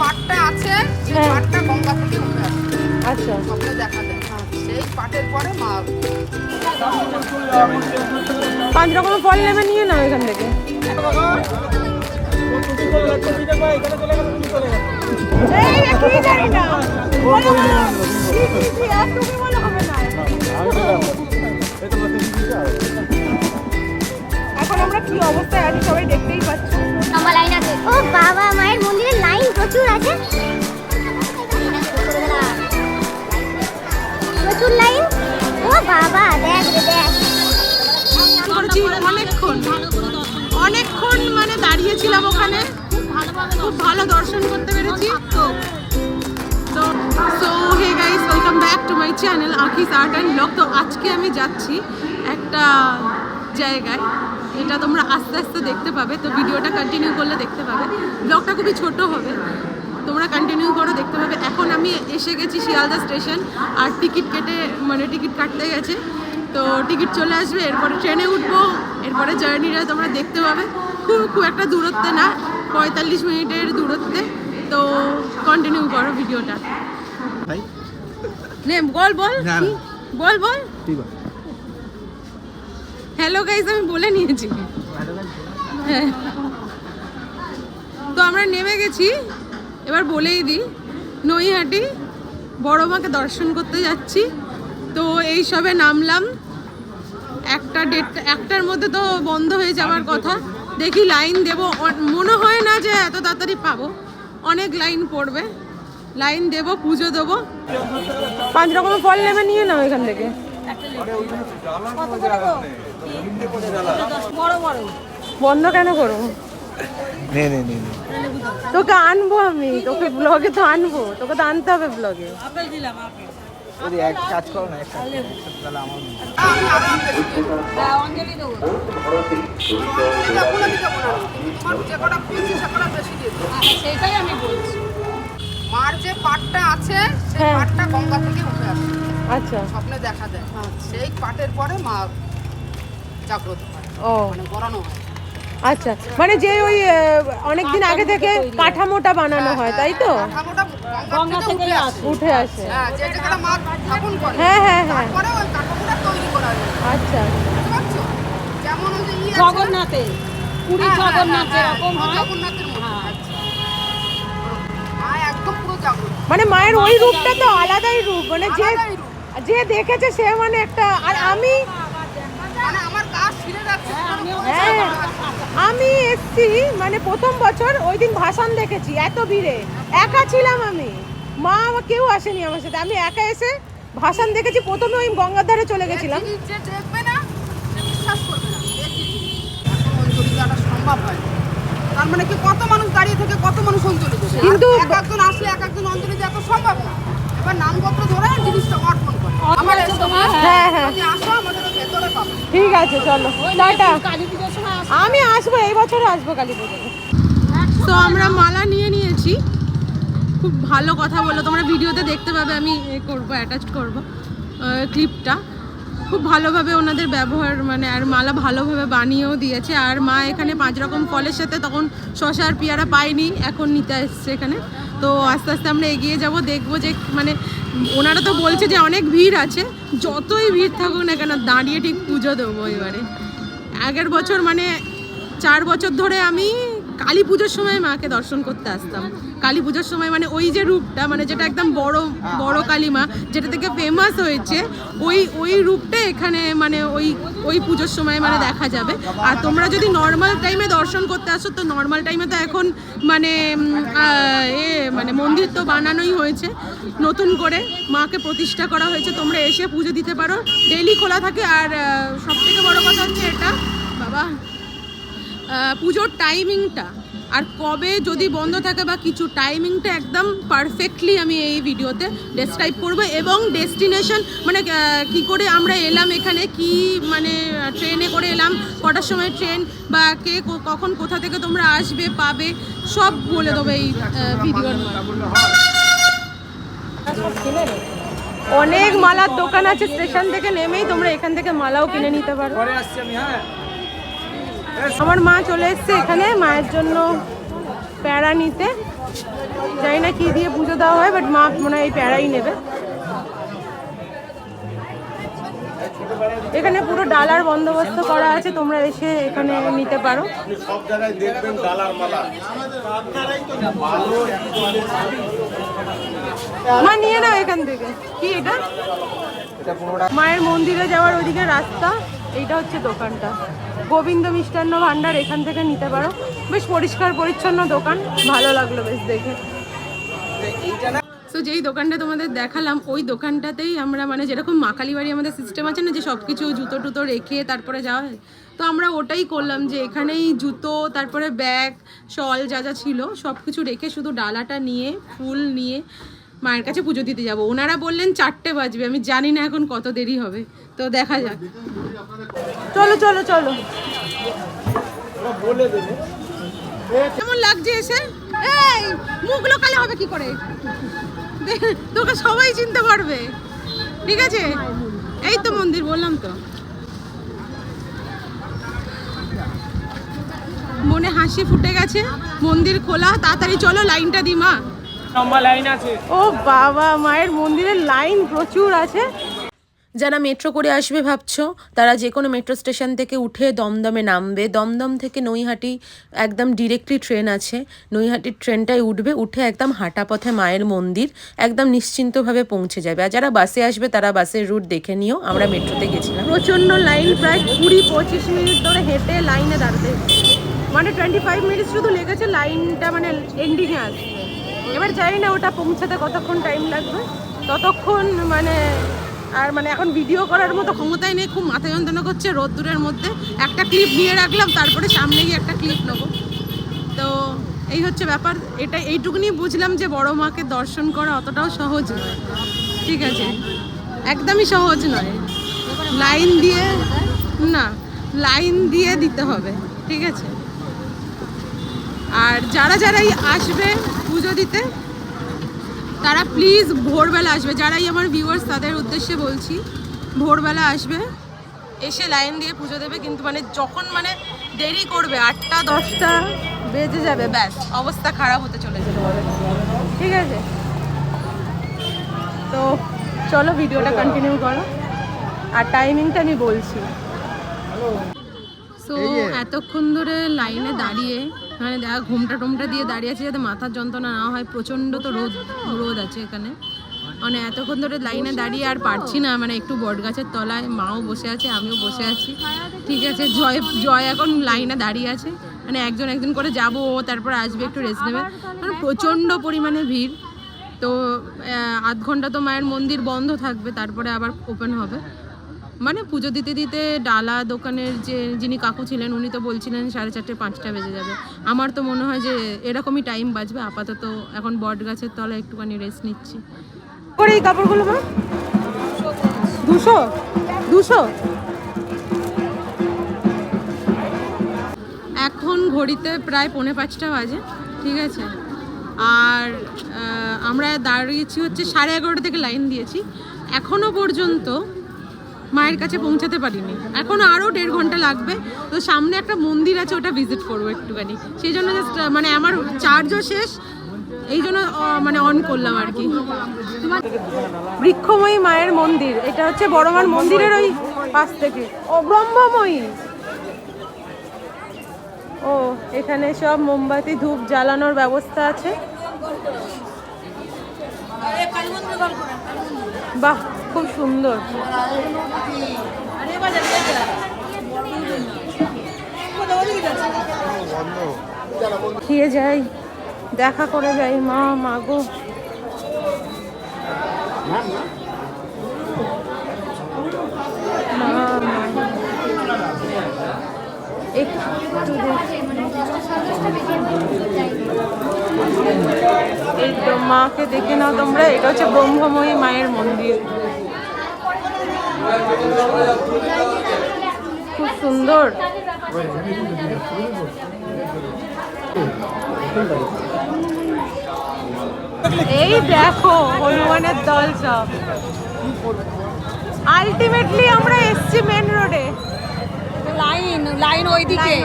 পাটটা আছে সেই হ্যাঁ। পাটটা গঙ্গা থেকে উঠে আসে। আচ্ছা। স্বপ্নে দেখা দেয় সেই পাটের পরে মা পাঁচ রকমের ফল নেবে নিয়ে নাও এখান থেকে। এখন আমরা কি অবস্থায় আছি সবাই দেখতেই পাচ্ছি। লম্বা লাইন আছে। ও বাবা মায়ের মন্দিরে লাইন প্রচুর আছে। প্রচুর লাইন। ও বাবা, দেখ রে দেখ অনেকক্ষণ। অনেকক্ষণ মানে দাঁড়িয়েছিলাম ওখানে। খুব ভালো দর্শন করতে পেরেছি। তো so hey guys welcome back to channel Akis art and তো আজকে আমি যাচ্ছি একটা জায়গায়। এটা তোমরা আস্তে আস্তে দেখতে পাবে। তো ভিডিওটা কন্টিনিউ করলে দেখতে পাবে। ব্লগটা খুবই ছোট হবে। তোমরা কন্টিনিউ করো দেখতে পাবে। এখন আমি এসে গেছি শিয়ালদা স্টেশন আর টিকিট কেটে মানে টিকিট কাটতে গেছে। তো টিকিট চলে আসবে এরপরে ট্রেনে উঠবো এরপরে জার্নিটা তোমরা দেখতে পাবে। খুব খুব একটা দূরত্বে না পঁয়তাল্লিশ মিনিটের দূরত্বে। তো কন্টিনিউ করো ভিডিওটা। নে বল বল। বল বল। ঠিক আছে হ্যালো গাইজ আমি বলে নিয়েছি। হ্যাঁ। তো আমরা নেমে গেছি। এবার বলেই দিই, নৈহাটি বড় মাকে দর্শন করতে যাচ্ছি। তো এই সবে নামলাম। একটা ডেট, একটার মধ্যে তো বন্ধ হয়ে যাওয়ার কথা। দেখি লাইন দেব। মনে হয় না যে এত তাড়াতাড়ি পাবো। অনেক লাইন পড়বে। লাইন দেব, পুজো দেবো। পাঁচ রকমের ফল নেবে নিয়ে নাও এখান থেকে। বন্ধ কেন করব? নে নে নে নে। তোকে আনব আমি। তোকে ব্লগে তো আনব। তোকে তো আনতে হবে ব্লগে এক কাজ করো, না দেবো। সেটাই আমি বলছি। মার যে পাটটা আছে সেই হ্যাঁ। পাটটা গঙ্গা থেকে উঠে আসে। আচ্ছা। স্বপ্নে দেখা দেয় সেই পাটের পরে মা জাগ্রত হয়। ও। মানে গড়ানো হয়। আচ্ছা। মানে যে ওই অনেক দিন আগে থেকে কাঠামোটা বানানো হয় তাই তো? কাঠামোটা গঙ্গা থেকে উঠে আসে। উঠে আসে। হ্যাঁ যে জায়গাটা মা স্থাপন করে হ্যাঁ হ্যাঁ হ্যাঁ। তারপরে ওই কাঠামোটা তৈরি করা হয়। আচ্ছা। বুঝতে পারছ? যেমন ওই যে ই আছে- জগন্নাথে পুরী হ্যাঁ, হ্যাঁ, জগন্নাথ হ্যাঁ, যেরকম হ্যাঁ, হয়। জগন্নাথের মানে মায়ের ওই রূপটা তো আলাদাই রূপ মানে যে যে দেখেছে সে মানে একটা আর আমি মানে যাচ্ছে হ্যাঁ আমি এসছি মানে প্রথম বছর ওই দিন ভাসান দেখেছি এত ভিড়ে। একা ছিলাম আমি। মা আমার কেউ আসেনি আমার সাথে আমি একা এসে ভাসান দেখেছি প্রথমে ওই গঙ্গার ধারে চলে গেছিলাম। দেখবে না বিশ্বাস করবে না। সম্ভব হয়। তার মানে কি কত মানুষ দাঁড়িয়ে থেকে কত মানুষ অঞ্জলি দেবে কিন্তু- এক একজন আসলে এক একজন অঞ্জলি দেওয়া তো সম্ভব না এবার নামপত্র ধরে জিনিসটা অর্পণ করে। আমার এসো তোমার? হ্যাঁ হ্যাঁ। যদি আসো আমাদের ভেতরে পাবে। ঠিক আছে চলো। টাটা। আমি আসব এই বছরও আসব কালী পুজোতে। তো আমরা মালা নিয়ে নিয়েছি। খুব ভালো কথা বলল তোমরা ভিডিওতে দেখতে পাবে আমি এ করব অ্যাটাচ করব ক্লিপটা খুব ভালোভাবে ওনাদের ব্যবহার মানে আর মালা ভালোভাবে বানিয়েও দিয়েছে। আর মা এখানে পাঁচ রকম ফলের সাথে তখন শশা আর পেয়ারা পাইনি এখন নিতে এসছে এখানে। তো আস্তে আস্তে আমরা এগিয়ে যাব, দেখব যে মানে ওনারা তো বলছে যে অনেক ভিড় আছে, যতই ভিড় থাকুক না কেন দাঁড়িয়ে ঠিক পুজো দেবো এবারে। আগের বছর মানে চার বছর ধরে আমি কালী পুজোর সময় মাকে দর্শন করতে আসতাম। কালী পুজোর সময় মানে ওই যে রূপটা মানে যেটা একদম বড় বড় কালী মা, যেটা থেকে ফেমাস হয়েছে, ওই ওই রূপটা এখানে মানে ওই ওই পুজোর সময় মানে দেখা যাবে। আর তোমরা যদি নর্মাল টাইমে দর্শন করতে আসো, তো নর্মাল টাইমে তো এখন মানে এ মানে মন্দির তো বানানোই হয়েছে। নতুন করে মাকে প্রতিষ্ঠা করা হয়েছে, তোমরা এসে পুজো দিতে পারো। ডেইলি খোলা থাকে, আর সব থেকে বড় কথা হচ্ছে এটা, বাবা পুজোর টাইমিংটা আর কবে যদি বন্ধ থাকে বা কিছু টাইমিংটা একদম পারফেক্টলি আমি এই ভিডিওতে ডেসক্রাইব করব। এবং ডেস্টিনেশন মানে কি করে আমরা এলাম এখানে, কি মানে ট্রেনে করে এলাম, কটার সময় ট্রেন বা কে কখন, কোথা থেকে তোমরা আসবে, পাবে, সব বলে দেবো এই ভিডিওর অনেক মালার দোকান আছে স্টেশন থেকে নেমেই তোমরা এখান থেকে মালাও কিনে নিতে পারো। আমার মা চলে এসছে এখানে মায়ের জন্য প্যারা নিতে। জানি না কি দিয়ে পুজো দেওয়া হয় বাট মা মনে হয় এই প্যারাই নেবে। এখানে পুরো ডালার বন্দোবস্ত করা আছে, তোমরা এসে এখানে নিতে পারো। মা, নিয়ে নাও এখান থেকে। কি এটা? মায়ের মন্দিরে যাওয়ার ওইদিকে রাস্তা, এইটা হচ্ছে দোকানটা। গোবিন্দ মিষ্টান্ন ভান্ডার এখান থেকে নিতে পারো। বেশ পরিষ্কার, পরিচ্ছন্ন দোকান। ভালো লাগল বেশ দেখে। তো যেই দোকানটা তোমাদের দেখালাম, ওই দোকানটাতেই আমরা মানে যেরকম মাকালি বাড়ি আমাদের সিস্টেম আছে না, যে সব কিছু জুতো টুতো রেখে তারপরে যাওয়া হয়। তো আমরা ওটাই করলাম যে এখানেই জুতো, তারপরে ব্যাগ, শল যা যা ছিল সব কিছু রেখে শুধু ডালাটা নিয়ে, ফুল নিয়ে মায়ের কাছে পুজো দিতে যাব। ওনারা বললেন চারটে বাজবে। আমি জানি না এখন কত দেরি হবে। তো দেখা যাক। চলো চলো চলো। কেমন লাগছে এসে? এই, মুখ লোকালে হবে কি করে? তোকে সবাই চিনতে পারবে। ঠিক আছে? এই তো মন্দির, বললাম তো। মনে হাসি ফুটে গেছে। মন্দির খোলা, তাড়াতাড়ি চলো, লাইনটা দি মা। লম্বা লাইন আছে। ও বাবা মায়ের মন্দিরের লাইন প্রচুর আছে। যারা মেট্রো করে আসবে ভাবছ তারা যে কোনো মেট্রো স্টেশন থেকে উঠে দমদমে নামবে। দমদম থেকে নৈহাটি একদম ডিরেক্টলি ট্রেন আছে। নৈহাটির ট্রেনটায় উঠবে উঠে একদম হাঁটা পথে মায়ের মন্দির একদম নিশ্চিন্তভাবে পৌঁছে যাবে। আর যারা বাসে আসবে তারা বাসের রুট দেখে নিও। আমরা মেট্রোতে গেছিলাম। প্রচণ্ড লাইন প্রায় কুড়ি পঁচিশ মিনিট ধরে হেঁটে লাইনে দাঁড়াতে মানে টোয়েন্টি ফাইভ মিনিট শুধু লেগেছে লাইনটা মানে এন্ডিংয়ে আসবে এবার জানি না ওটা পৌঁছাতে কতক্ষণ টাইম লাগবে। ততক্ষণ মানে আর মানে এখন ভিডিও করার মতো ক্ষমতাই নেই, খুব মাথা যন্ত্রণা করছে রোদ্দুরের মধ্যে। একটা ক্লিপ নিয়ে রাখলাম, তারপরে সামনে গিয়ে একটা ক্লিপ নেব। তো এই হচ্ছে ব্যাপার, এটা এইটুকুনি বুঝলাম যে বড় মাকে দর্শন করা অতটাও সহজ নয়। ঠিক আছে? একদমই সহজ নয়। লাইন দিয়ে, না, লাইন দিয়ে দিতে হবে। ঠিক আছে? আর যারা যারাই আসবে পুজো দিতে তারা প্লিজ ভোরবেলা আসবে। যারাই আমার ভিউয়ার্স তাদের উদ্দেশ্যে বলছি ভোরবেলা আসবে এসে লাইন দিয়ে পুজো দেবে কিন্তু মানে যখন মানে দেরি করবে আটটা দশটা বেজে যাবে ব্যাস অবস্থা খারাপ হতে চলেছে। তোমাদের ঠিক আছে? তো চলো ভিডিওটা কন্টিনিউ করো। আর টাইমিংটা আমি বলছি। সো এতক্ষণ ধরে লাইনে দাঁড়িয়ে মানে দেখা ঘুমটা টুমটা দিয়ে দাঁড়িয়ে আছে যাতে মাথার যন্ত্রণা না হয়। প্রচণ্ড তো রোদ রোদ আছে এখানে। মানে এতক্ষণ ধরে লাইনে দাঁড়িয়ে আর পারছি না মানে একটু বট গাছের তলায় মাও বসে আছে আমিও বসে আছি। ঠিক আছে জয় জয় এখন লাইনে দাঁড়িয়ে আছে। মানে একজন একজন করে যাব ও তারপর আসবে একটু রেস্ট নেবে। মানে প্রচণ্ড পরিমাণে ভিড়। তো আধ ঘণ্টা তো মায়ের মন্দির বন্ধ থাকবে তারপরে আবার ওপেন হবে। মানে পুজো দিতে দিতে ডালা দোকানের যে যিনি কাকু ছিলেন উনি তো বলছিলেন সাড়ে চারটে পাঁচটা বেজে যাবে। আমার তো মনে হয় যে এরকমই টাইম বাজবে আপাতত এখন বট গাছের তলায় একটুখানি রেস্ট নিচ্ছি। করে এই কাপড়গুলো মা? দুশো? দুশো? এখন ঘড়িতে প্রায় পৌনে পাঁচটা বাজে ঠিক আছে? আর আমরা দাঁড়িয়েছি হচ্ছে সাড়ে এগারোটা থেকে লাইন দিয়েছি। এখনও পর্যন্ত মায়ের কাছে পৌঁছাতে পারিনি। এখন আরও দেড় ঘণ্টা লাগবে। তো সামনে একটা মন্দির আছে, ওটা ভিজিট করব একটুখানি। সেই জন্য জাস্ট মানে আমার চার্জও শেষ। এই জন্য মানে অন করলাম আর কি। বৃক্ষময়ী মায়ের মন্দির। এটা হচ্ছে বড়মার মন্দিরের ওই পাশ থেকে। ও, ব্রহ্মময়ী! ও, এখানে সব মোমবাতি, ধূপ জ্বালানোর ব্যবস্থা আছে। বাহ! খুব সুন্দর। খেয়ে যাই, দেখা করে যাই, মা মাগো মাকে দেখে নাও তোমরা, এটা হচ্ছে ব্রহ্মময়ী মায়ের মন্দির। খুব সুন্দর। এই দেখো হনুমানের দল সব আলটিমেটলি আমরা এসছি মেন রোডে লাইন লাইন ওইদিকে।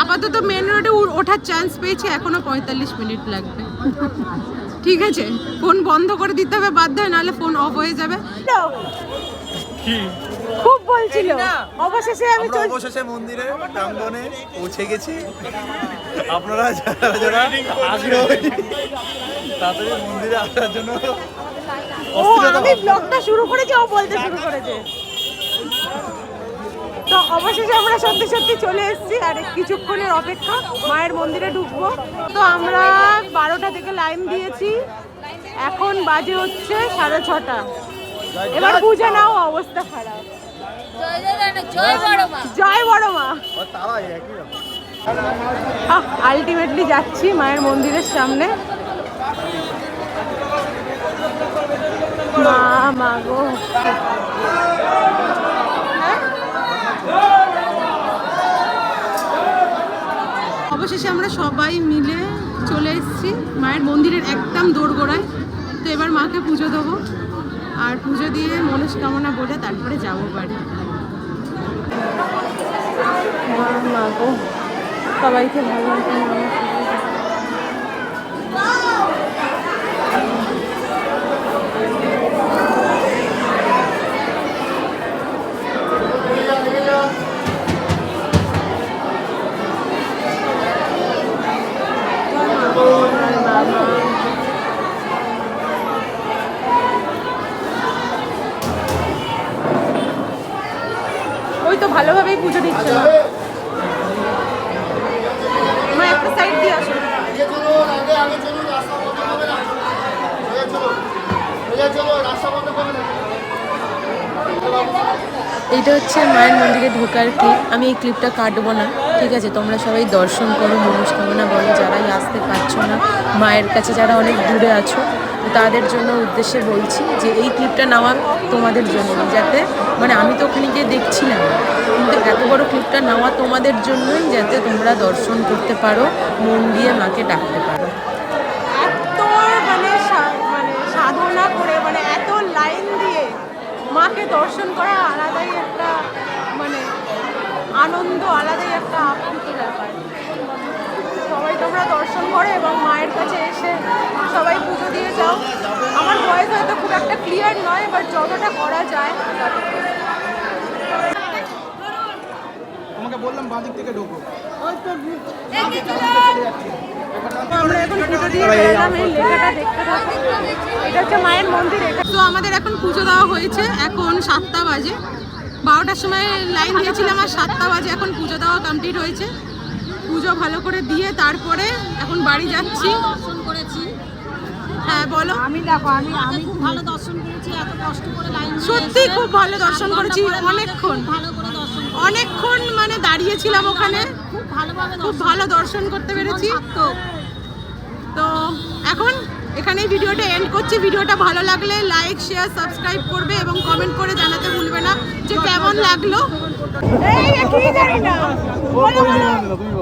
আপাতত মেন রোডে ওঠার চান্স পেয়েছি এখনও পঁয়তাল্লিশ মিনিট লাগবে। ঠিক আছে ফোন বন্ধ করে দিতে হবে বাধ্য হয় নাহলে ফোন অফ হয়ে যাবে। খুব বলছিল। অবশেষে আমি অবশেষে মন্দিরে প্রাঙ্গণে পৌঁছে গেছি। আপনারা যারা যারা আগ্রহী তাড়াতাড়ি মন্দিরে আসার জন্য ও আমি ব্লগটা শুরু করেছি ও বলতে শুরু করেছে। তো অবশেষে আমরা সত্যি সত্যি চলে এসেছি আর কিছুক্ষণের অপেক্ষা মায়ের মন্দিরে ঢুকবো। তো আমরা বারোটা থেকে লাইন দিয়েছি। এখন বাজে হচ্ছে সাড়ে ছটা। এবার বুঝে নাও অবস্থা খারাপ। জয় বড় মা আলটিমেটলি যাচ্ছি মায়ের মন্দিরের সামনে। মা মা গো। অবশেষে আমরা সবাই মিলে চলে এসেছি মায়ের মন্দিরের একদম দোরগোড়ায়। তো এবার মাকে পুজো দেবো। আর পুজো দিয়ে মনস্কামনা বলে তারপরে যাব বাড়ি। সবাইকে ভালো এইটা হচ্ছে মায়ের মন্দিরে ঢোকার ক্লিপ আমি এই ক্লিপটা কাটবো না, ঠিক আছে? তোমরা সবাই দর্শন করো, মনস্কামনা বলো যারাই আসতে পারছ না, মায়ের কাছে যারা অনেক দূরে আছো তাদের জন্য উদ্দেশ্যে বলছি যে এই ক্লিপটা নেওয়া তোমাদের জন্য, যাতে মানে আমি তো ওখানে গিয়ে দেখছি না। কিন্তু এত বড় ক্লিপটা নেওয়া তোমাদের জন্যই যাতে তোমরা দর্শন করতে পারো, মন দিয়ে মাকে ডাকতে পারো এত মানে সা- মানে সাধনা করে মানে এত লাইন দিয়ে মাকে দর্শন করা আলাদাই একটা মানে আনন্দ, আলাদাই একটা আপ্লুত ব্যাপার। সবাই তোমরা দর্শন করে এবং মায়ের কাছে এসে সবাই পুজো দিয়ে যাও। আমার ভয়েস হয়তো খুব একটা ক্লিয়ার নয় বাট যতটা করা যায় তোমাকে বললাম বাঁদিক থেকে ঢোকো আমরা এখন পুজো দিয়ে বেরোলাম এই লেখাটা দেখতে থাকো এটা হচ্ছে মায়ের মন্দির এটা তো আমাদের এখন পুজো দেওয়া হয়েছে এখন সাতটা বাজে। বারোটার সময় লাইন দিয়েছিলাম আর সাতটা বাজে এখন পুজো দেওয়া কমপ্লিট হয়েছে। পুজো ভালো করে দিয়ে তারপরে এখন বাড়ি যাচ্ছি। দর্শন করেছি হ্যাঁ বলো। আমি দেখো আমি আমি খুব ভালো দর্শন করেছি এত কষ্ট করে লাইন সত্যি খুব ভালো দর্শন করেছি, অনেকক্ষণ। ভালো। অনেকক্ষণ মানে দাঁড়িয়েছিলাম ওখানে। খুব ভালোভাবে খুব ভালো দর্শন করতে পেরেছি। তো এখন এখানেই ভিডিওটা এন্ড করছি। ভিডিওটা ভালো লাগলে লাইক শেয়ার সাবস্ক্রাইব করবে এবং কমেন্ট করে জানাতে ভুলবে না যে কেমন লাগল। এই কি জানি না। বলো বলো।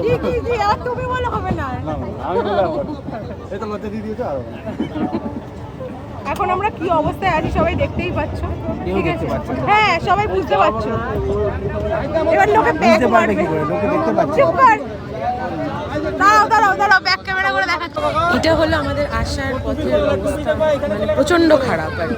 কি কি কি? আর তুমি বলো হবে না। আমি বললাম। এই লজ্জা দিয়ে দিয়েছ আরও। এখন আমরা কি অবস্থায় আছি সবাই দেখতেই পাচ্ছ। ঠিক আছে? হ্যাঁ সবাই বুঝতে পারছ। এবার লোকে ব্যাগ মারবে। কি করে? লোকে দেখতে পাচ্ছে। চুপ কর। এটা হলো আমাদের আসার পথের অবস্থা। মানে প্রচণ্ড খারাপ আর।